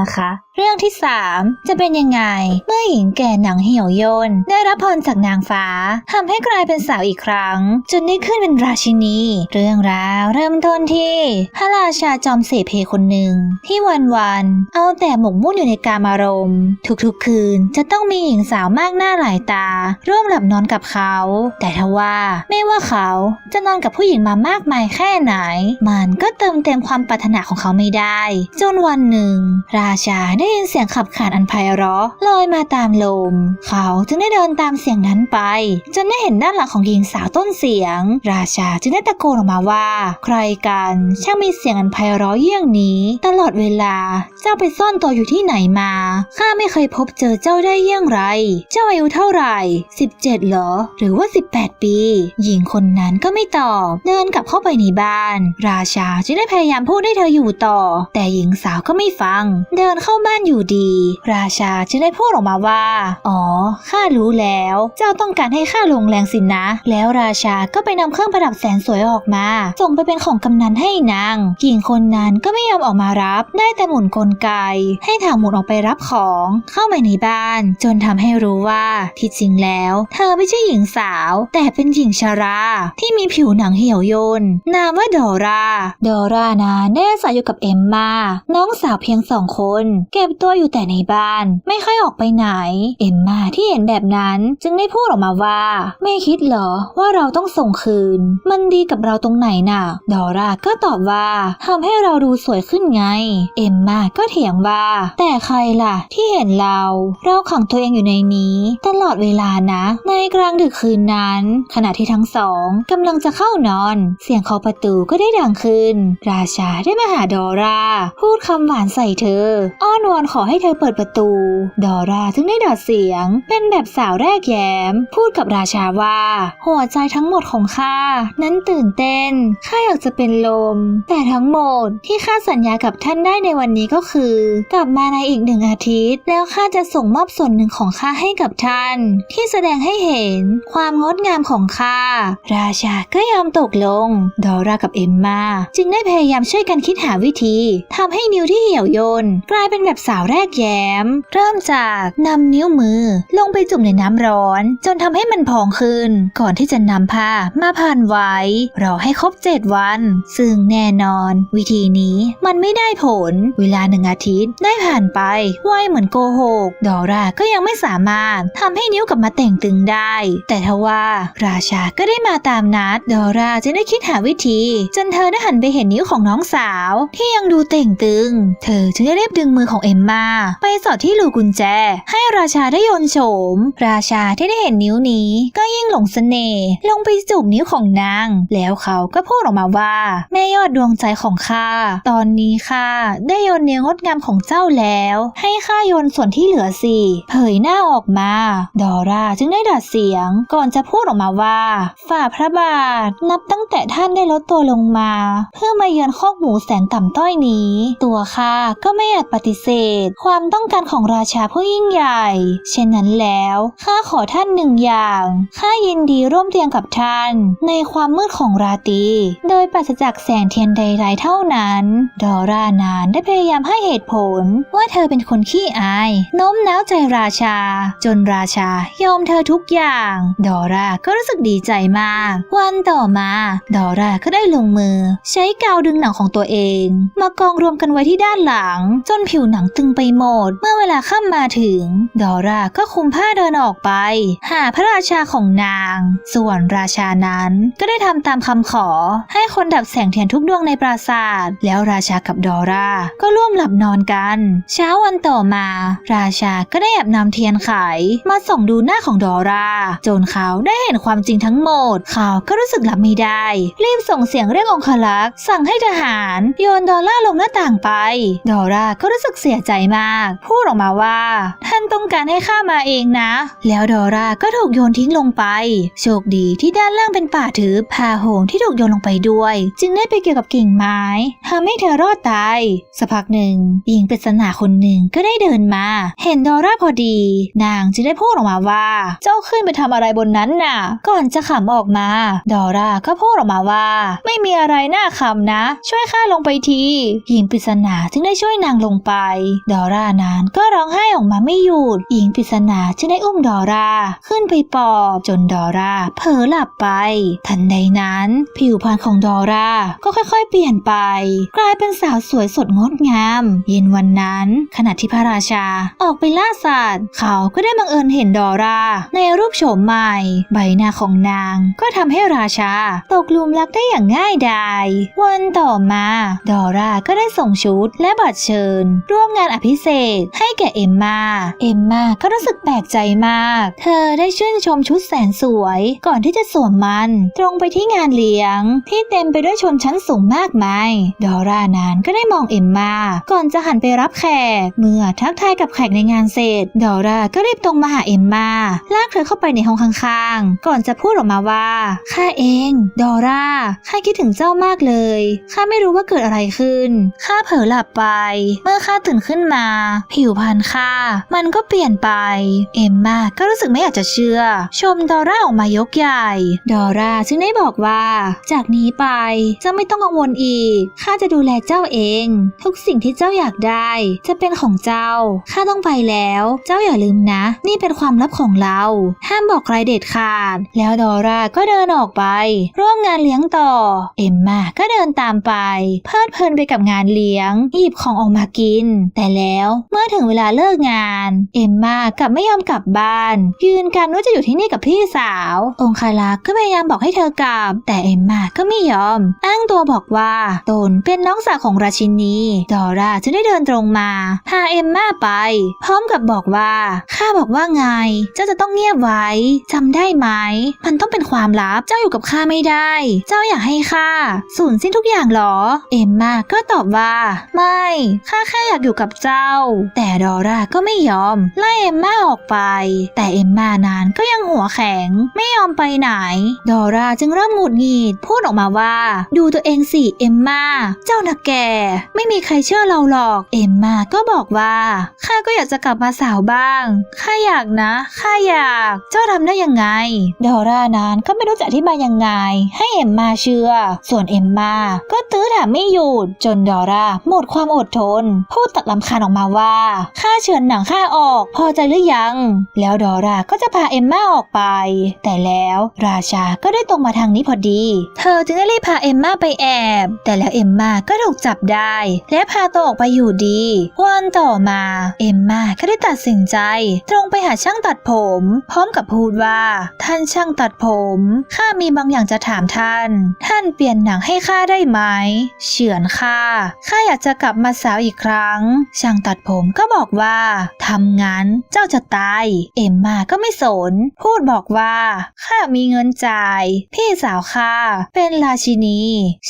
นะคะ เรื่องที่ 3 จะเป็นยังไง เมื่อหญิงแก่หนังเหี่ยวย่นได้รับพรจากนางฟ้าทำให้กลายเป็นสาวอีกครั้ง จนได้ขึ้นเป็นราชินี เรื่องราวเริ่มต้นที่พระราชาจอมเสเพคนหนึ่ง ที่วันวันๆเอาแต่หมกมุ่นอยู่ในการมารมณ์ ทุกๆคืนจะต้องมีหญิงสาวมากหน้าหลายตา ร่วมหลับนอนกับเขา แต่ทว่าไม่ว่าเขาจะนอนกับผู้หญิงมามากมายแค่ไหน มันก็เติมเต็มความปรารถนาของเขาไม่ได้ จนวันหนึ่งราราชาได้ยินเสียงขับขานอันไพเราะลอยมาตามลม เขาจึงได้เดินตามเสียงนั้นไป จนได้เห็นด้านหลังของหญิงสาวต้นเสียง ราชาจึงได้ตะโกนออกมาว่า ใครกันช่างมีเสียงอันไพเราะเยี่ยงนี้ ตลอดเวลาเจ้าไปซ่อนตัวอยู่ที่ไหนมาข้าไม่เคยพบเจอเจ้าได้เยี่ยงไร เจ้าอายุเท่าไหร่ 17เหรอ หรือว่า 18 ปี หญิงคนนั้นก็ไม่ตอบเดินกลับเข้าไปในบ้าน ราชาจึงได้พยายามพูดให้เธออยู่ต่อ แต่หญิงสาวก็ไม่ฟังเดินเข้าบ้านอยู่ดี ราชาจึงได้พูดออกมาว่า อ๋อ ข้ารู้แล้ว เจ้าต้องการให้ข้าลงแรงสินนะ แล้วราชาก็ไปนำเครื่องประดับแสนสวยออกมา ส่งไปเป็นของกำนันให้นาง หญิงคนนั้นก็ไม่ยอมออกมารับ ได้แต่หมุนกลไก ให้ทางหมุนออกไปรับของ เข้ามาในบ้าน จนทำให้รู้ว่าที่จริงแล้ว เธอไม่ใช่หญิงสาว แต่เป็นหญิงชรา ที่มีผิวหนังเหี่ยวย่นนามว่าดอรา ดอรานั้นได้อาศัยอยู่กับเอมมา น้องสาวเพียงสองคน เก็บตัวอยู่แต่ในบ้าน ไม่ค่อยออกไปไหน เอมมาที่เห็นแบบนั้นจึงได้พูดออกมาว่า ไม่คิดเหรอว่าเราต้องส่งคืน มันดีกับเราตรงไหนน่ะ ดอราก็ตอบว่าทำให้เราดูสวยขึ้นไง เอมมาก็เถียงว่า แต่ใครล่ะ ที่เห็นเรา เราขังตัวเองอยู่ในนี้ ตลอดเวลานะ ในกลางดึกคืนนั้น ขณะที่ทั้งสองกำลังจะเข้านอน เสียงเคาะประตูก็ได้ดังขึ้น ราชาได้มาหาดอราพูดคำหวานใส่เธออ้อนวอนขอให้เธอเปิดประตู ดอราจึงได้ดอดเสียง เป็นแบบสาวแรกแย้ม พูดกับราชาว่า หัวใจทั้งหมดของข้านั้นตื่นเต้นข้าอยากจะเป็นลม แต่ทั้งหมดที่ข้าสัญญากับท่านได้ในวันนี้ก็คือ กลับมาในอีกหนึ่งอาทิตย์ แล้วข้าจะส่งมอบส่วนหนึ่งของข้าให้กับท่าน ที่แสดงให้เห็นความงดงามของข้าราชาก็ยอมตกลง ดอรากับเอมมา จึงได้พยายามช่วยกันคิดหาวิธีทำให้นิ้วที่เหี่ยวย่นกลายเป็นแบบสาวแรกแย้ม เริ่มจากนำนิ้วมือ ลงไปจุ่มในน้ำร้อน จนทำให้มันพองขึ้น ก่อนที่จะนำผ้ามาพันไว้รอให้ครบเจ็ดวัน ซึ่งแน่นอน วิธีนี้มันไม่ได้ผล เวลาหนึ่งอาทิตย์ได้ผ่านไปไวเหมือนโกหก ดอราก็ยังไม่สามารถทำให้นิ้วกลับมาแต่งตึงได้ แต่ทว่าราชาก็ได้มาตามนัด ดอราจึงได้คิดหาวิธี จนเธอได้หันไปเห็นนิ้วของน้องสาว ที่ยังดูเต่งตึง เธอจึงได้รีบดึงมือของเอมมา ไปสอดที่รูกุญแจ ให้ราชาได้โยนโฉม ราชาที่ได้เห็นนิ้วนี้ ก็ยิ่งหลงเสน่ห์ลงไปจูบนิ้วของนาง แล้วเขาก็พูดออกมาว่า แม่ยอดดวงใจของข้าตอนนี้ข้าได้โยนเนื้องดงามของเจ้าแล้ว ให้ข้าโยนส่วนที่เหลือสิเผยหน้าออกมา ดอราจึงได้ดัดเสียง ก่อนจะพูดออกมาว่า ฝ่าพระบาท นับตั้งแต่ท่านได้ลดตัวลงมา เพื่อมาเยือนคอกหมูแสนต่ำต้อยนี้ ตัวข้าก็ไม่อาจปฏิเสธ ความต้องการของราชาผู้ยิ่งใหญ่ เช่นนั้นแล้วข้าขอท่านหนึ่งอย่างข้ายินดีร่วมเตียงกับท่าน ในความมืดของราตรีโดยปราศจากแสงเทียนใดๆเท่านั้น ดอรานานได้พยายามให้เหตุผล ว่าเธอเป็นคนขี้อายโน้มน้าวใจราชา จนราชายอมเธอทุกอย่าง ดอราก็รู้สึกดีใจมาก วันต่อมา ดอราก็ได้ลงมือ ใช้กาวดึงหนังของตัวเอง มากองรวมกันไว้ที่ด้านหลังจนผิวหนังตึงไปหมด เมื่อเวลาค่ำมาถึง ดอราก็คุมผ้าเดินออกไป หาพระราชาของนาง ส่วนราชานั้นก็ได้ทำตามคำขอ ให้คนดับแสงเทียนทุกดวงในปราสาท แล้วราชากับดอราก็ร่วมหลับนอนกัน เช้าวันต่อมา ราชาก็ได้แอบนำเทียนไข มาส่องดูหน้าของดอราจนเขาได้เห็นความจริงทั้งหมด เขาก็รู้สึกรับไม่ได้ รีบส่งเสียงเรียกองคลักษ์สั่งให้ทหาร โยนดอลลาลงหน้าต่างไป ดอราก็รู้สึกเสียใจมาก พูดออกมาว่า ท่านต้องการให้ข้ามาเองนะ แล้วดอร่าก็ถูกโยนทิ้งลงไป โชคดีที่ด้านล่างเป็นป่าถือพาโหงที่ถูกโยนลงไปด้วย จึงได้ไปเกี่ยวกับกิ่งไม้ทำให้เธอรอดตายสักพักหนึ่งหญิงปริศนาคนหนึ่งก็ได้เดินมา เห็นดอร่าพอดี นางจึงได้พูดออกมาว่า เจ้าขึ้นไปทำอะไรบนนั้นน่ะ ก่อนจะขำออกมา ดอร่าก็พูดออกมาว่า ไม่มีอะไรน่าขำนะ ช่วยข้าลงไปทีหญิงปริศนาจึงได้ช่วยนางลงไป ดอร่านั้นก็ร้องไห้ออกมาไม่หยุด หญิงปริศนาจึงได้อุ้มดอร่าขึ้นไปปอบจนดอร่าเผลอหลับไป ทันใดนั้น ผิวพรรณของดอร่าก็ค่อยๆ เปลี่ยนไป กลายเป็นสาวสวยสดงดงาม เย็นวันนั้น ขณะที่พระราชาออกไปล่าสัตว์ เขาก็ได้บังเอิญเห็นดอร่าในรูปโฉมใหม่ ใบหน้าของนาง ก็ทำให้ราชา ตกหลุมรักได้อย่างง่ายดาย วันต่อมา ดอร่าก็ได้ส่งชุดและบัตรเชิญร่วมงานอภิเษกให้แก่เอมมาเอมมาก็รู้สึกแปลกใจมาก เธอได้ชื่นชมชุดแสนสวยก่อนที่จะสวมมัน ตรงไปที่งานเลี้ยง ที่เต็มไปด้วยชนชั้นสูงมากมายดอร่านั้นก็ได้มองเอมมาก่อนจะหันไปรับแขก เมื่อทักทายกับแขกในงานเสร็จ ดอร่าก็รีบตรงมาหาเอมมาลากเธอเข้าไปในห้องข้างๆ ก่อนจะพูดออกมาว่าข้าเอง ดอร่าข้าคิดถึงเจ้ามากเลยข้าไม่รู้ว่าเกิดอะไรขึ้นข้าเผลอหลับไปเมื่อข้าตื่นขึ้นมา ผิวพรรณข้ามันก็เปลี่ยนไป เอมมาก็รู้สึกไม่อยากจะเชื่อ ชมดอร่าออกมายกใหญ่ ดอร่าจึงได้บอกว่า จากนี้ไปเจ้าไม่ต้องกังวลอีกข้าจะดูแลเจ้าเอง ทุกสิ่งที่เจ้าอยากได้ จะเป็นของเจ้าข้าต้องไปแล้ว เจ้าอย่าลืมนะ นี่เป็นความลับของเรา ห้ามบอกใครเด็ดขาด แล้วดอร่าก็เดินออกไป ร่วมงานเลี้ยงต่อ เอมมาก็เดินตามไป เพลิดเพลินไปกับงานเลี้ยงหยิบของออกมากิน แต่แล้วเมื่อถึงเวลาเลิกงาน เอมมากลับไม่ยอมกลับบ้าน ยืนกันว่าจะอยู่ที่นี่กับพี่สาว องคารักษ์ก็พยายามบอกให้เธอกลับ แต่เอมมาก็ไม่ยอม อ้างตัวบอกว่าตนเป็นน้องสาวของราชินี ดอร่าจึงได้เดินตรงมาพาเอมมาไป พร้อมกับบอกว่าข้าบอกว่าไง เจ้าจะต้องเงียบไว้จำได้ไหม มันต้องเป็นความลับเจ้าอยู่กับข้าไม่ได้ เจ้าอยากให้ข้าสูญสิ้นทุกอย่างหรอ เอมมาก็ตอบว่า ไม่ข้าแค่อยากอยู่กับเจ้า แต่ดอร่าก็ไม่ยอม ไล่เอมมาออกไป แต่เอมมานั้นก็ยังหัวแข็ง ไม่ยอมไปไหน ดอร่าจึงเริ่มหงุดหงิดพูดออกมาว่า ดูตัวเองสิเอมมาเจ้านักแก ไม่มีใครเชื่อเราหรอก เอมมาก็บอกว่าข้าก็อยากจะกลับมาสาวบ้างข้าอยากนะข้าอยาก เจ้าทำได้ยังไง ดอร่านั้นก็ไม่รู้จะอธิบายยังไง ให้เอมมาเชื่อ ส่วนเอมมาก็ตื้อถามไม่หยุดจนดอร่าหมดความอดทนพูดตัดลำคาญออกมาว่าข้าเชิญหนังข้าออก พอใจหรือยัง แล้วดอร่าก็จะพาเอมมาออกไป แต่แล้วราชาก็ได้ตรงมาทางนี้พอดี เธอจึงได้รีบพาเอมมาไปแอบ แต่แล้วเอมมาก็ถูกจับได้ และพาตัวออกไปอยู่ดี วันต่อมาเอมมาก็ได้ตัดสินใจ ตรงไปหาช่างตัดผม พร้อมกับพูดว่า ท่านช่างตัดผมข้ามีบางอย่างจะถามท่าน ท่านเปลี่ยนหนังให้ข้าได้ไหม เฉือนข้าข้าอยากจะกลับมาสาวอีกครั้ง ช่างตัดผมก็บอกว่าทำงั้นเจ้าจะตาย เอ็มมาก็ไม่สน พูดบอกว่าข้ามีเงินจ่าย พี่สาวข้าเป็นราชินี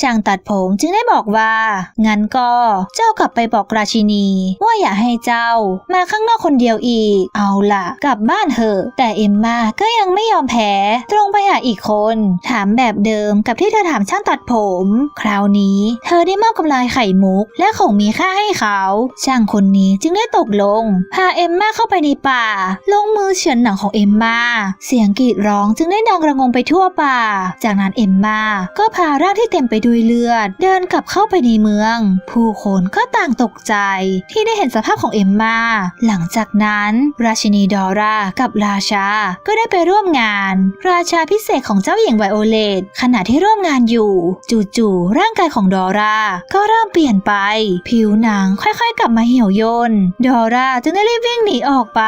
ช่างตัดผมจึงได้บอกว่างั้นก็เจ้ากลับไปบอกราชินี ว่าอย่าให้เจ้ามาข้างนอกคนเดียวอีก เอาล่ะ กลับบ้านเถอะ แต่เอ็มมาก็ยังไม่ยอมแพ้ ตรงไปหาอีกคน ถามแบบเดิมกับที่เธอถามช่างตัดผม คราวนี้ เธอได้มอบกำไลไข่มุกและของมีค่าให้เขา ช่างคนนี้จึงได้ตกลง พาเอ็มมาเข้าไปในป่า ลงมือเฉือนหนังของเอ็มมา เสียงกรีดร้องจึงได้ดังระงมไปทั่วป่า จากนั้นเอ็มมาก็พาร่างที่เต็มไปด้วยเลือด เดินกลับเข้าไปในเมือง ผู้คนก็ต่างตกใจ ที่ได้เห็นสภาพของเอ็มมาหลังจากนั้น ราชินีดอรากับราชา ก็ได้ไปร่วมงาน ราชาพิเศษของเจ้าหญิงไวโอเลตขณะที่ร่วมงานอยู่ จู่ๆร่างกายของดอราก็เริ่มเปลี่ยนไป ผิวหนังค่อยๆ กลับมาเหี่ยวย่นดอร่าจึงได้รีบวิ่งหนีออกไป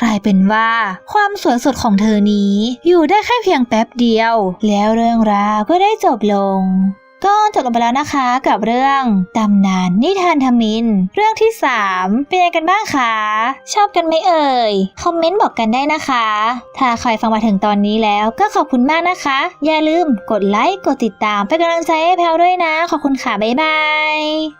กลายเป็นว่าความสวยสดของเธอนี้ อยู่ได้แค่เพียงแป๊บเดียว แล้วเรื่องราวก็ได้จบลงก็จบลงไปแล้วนะคะกับเรื่องตำนานนิทานทมิน เรื่องที่ 3 เป็นยังไงกันบ้างคะ ชอบกันไหมเอ่ย คอมเมนต์บอกกันได้นะคะ ถ้าใครฟังมาถึงตอนนี้แล้วก็ขอบคุณมากนะคะ อย่าลืมกดไลค์ กดติดตามเป็นกำลังใจให้แพลวด้วยนะ ขอบคุณค่ะ บ๊ายบาย